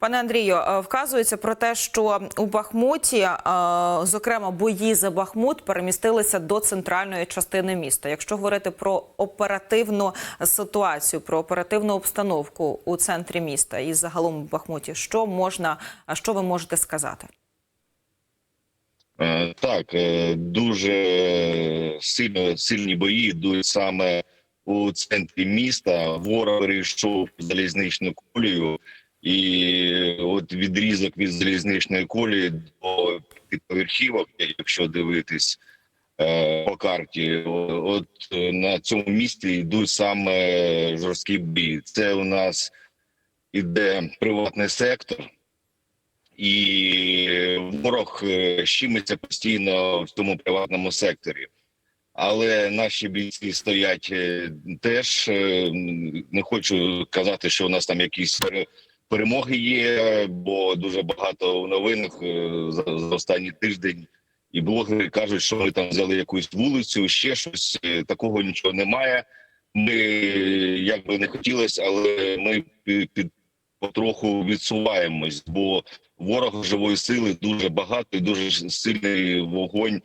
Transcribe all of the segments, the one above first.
Пане Андрію, е, вказується про те, що у Бахмуті, е, зокрема, бої за Бахмут перемістилися до центральної частини міста. Якщо говорити про оперативну ситуацію, про оперативну обстановку у центрі міста і загалом у Бахмуті, що можна, що ви можете сказати? Е, Так, дуже сильно сильні бої йдуть саме у центрі міста. Ворог перейшов залізничну колію, і от відрізок від залізничної колії до поверхівок, якщо дивитись е, по карті, от на цьому місці йдуть саме жорсткі бої. Це у нас іде приватний сектор. І ворог е, щимиться постійно в тому приватному секторі. Але наші бійці стоять е, теж. Не хочу казати, що у нас там якісь перемоги є, бо дуже багато в новинах е, за, за останній тиждень. І блогери кажуть, що ми там взяли якусь вулицю, ще щось Е, такого нічого немає. Ми як би не хотілося, але ми під, потроху відсуваємось, бо ворога живої сили дуже багато і дуже сильний вогонь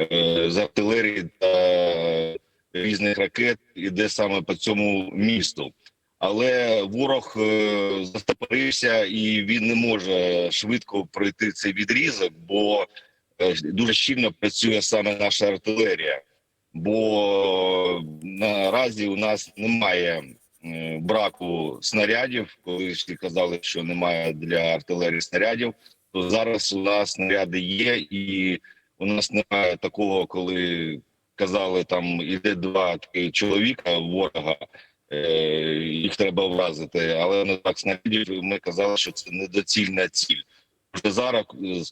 е, з артилерії та різних ракет іде саме по цьому місту. Але ворог е, застопорився і він не може швидко пройти цей відрізок, бо е, дуже щільно працює саме наша артилерія. Бо наразі у нас немає е, браку снарядів. Коли всі казали, що немає для артилерії снарядів, то зараз у нас снаряди є, і у нас немає такого, коли казали, там іде два чоловіка ворога. Їх треба вразити, але не так снарядів. Ми казали, що це недоцільна ціль. Вже зараз,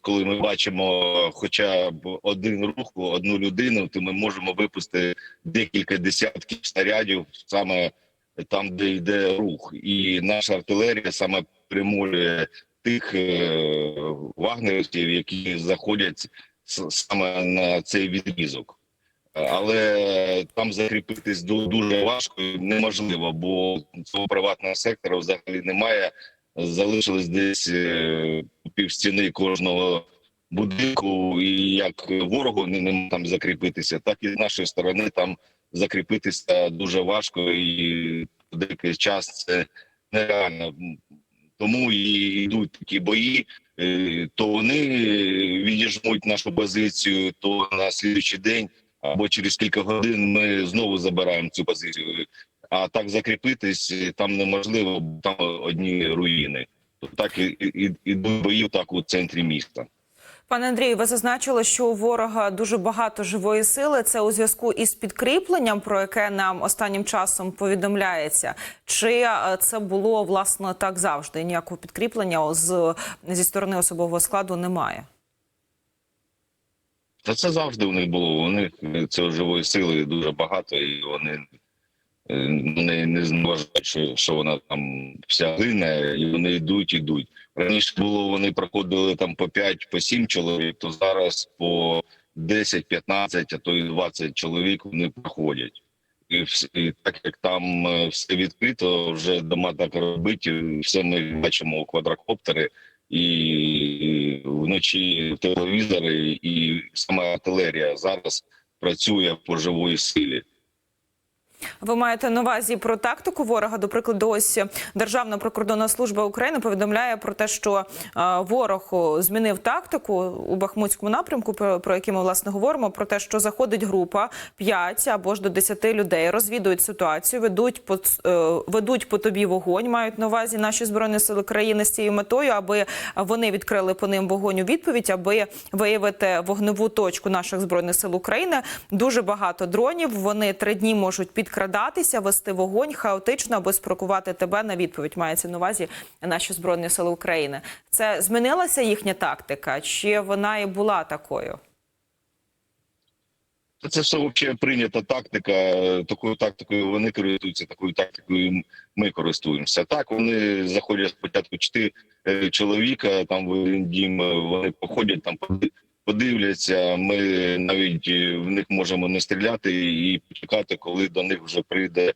коли ми бачимо хоча б один рух, одну людину, то ми можемо випустити декілька десятків снарядів саме там, де йде рух, і наша артилерія саме примолює тих е, вагнерівців, які заходять саме на цей відрізок. Але там закріпитись ду- дуже важко і неможливо, бо цього приватного сектора взагалі немає. Залишилось десь е, пів стіни кожного будинку, і як ворогу не, не там закріпитися, так і з нашої сторони там закріпитися дуже важко, і деякий час це нереально. Тому і йдуть такі бої. е, То вони відіжмуть нашу позицію, то на слідчий день або через кілька годин ми знову забираємо цю позицію. А так закріпитись е, там неможливо, там одні руїни. Так і, і, і бої так у центрі міста. Пане Андрію, ви зазначили, що у ворога дуже багато живої сили. Це у зв'язку із підкріпленням, про яке нам останнім часом повідомляється. Чи е, це було власне так завжди? Ніякого підкріплення з зі сторони особового складу немає. Та це завжди у них було. У них цього живої сили дуже багато, і вони е, не, не зневажають, що, що вона там вся гине, і вони йдуть, ідуть. Раніше було, вони проходили там по 5, по 7 чоловік, то зараз по 10, 15, а то і 20 чоловік вони проходять. І, і так як там е, все відкрито, вже дома так робити, все ми бачимо у квадрокоптери і вночі телевізори, і сама артилерія зараз працює по живої силі. Ви маєте на увазі про тактику ворога. До прикладу, ось Державна прикордонна служба України повідомляє про те, що е, ворог змінив тактику у Бахмутському напрямку, про, який ми власне говоримо, про те, що заходить група 5 або ж до 10 людей, розвідують ситуацію, ведуть по е, ведуть по тобі вогонь. Мають на увазі наші збройні сили країни з цією метою, аби вони відкрили по ним вогонь у відповідь, аби виявити вогневу точку наших збройних сил України. Дуже багато дронів. Вони три дні можуть підкрадатися, вести вогонь хаотично, аби спровокувати тебе на відповідь. Мається на увазі наші збройні сили України. Це змінилася їхня тактика, чи вона і була такою? Це все взагалі прийнята тактика. Такою тактикою вони користуються, такою тактикою ми користуємося. Так вони заходять спочатку чотири е, чоловіка. Там в дім е, вони походять, там подивляться. Ми навіть е, в них можемо не стріляти і почекати, коли до них вже прийде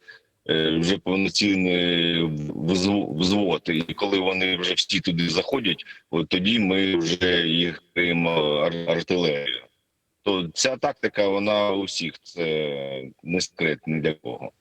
е, вже повноцінний взв- взвод. І коли вони вже всі туди заходять, от тоді ми вже їх криємо ар- артилерією. То ця тактика, вона у всіх це не секрет ні для кого.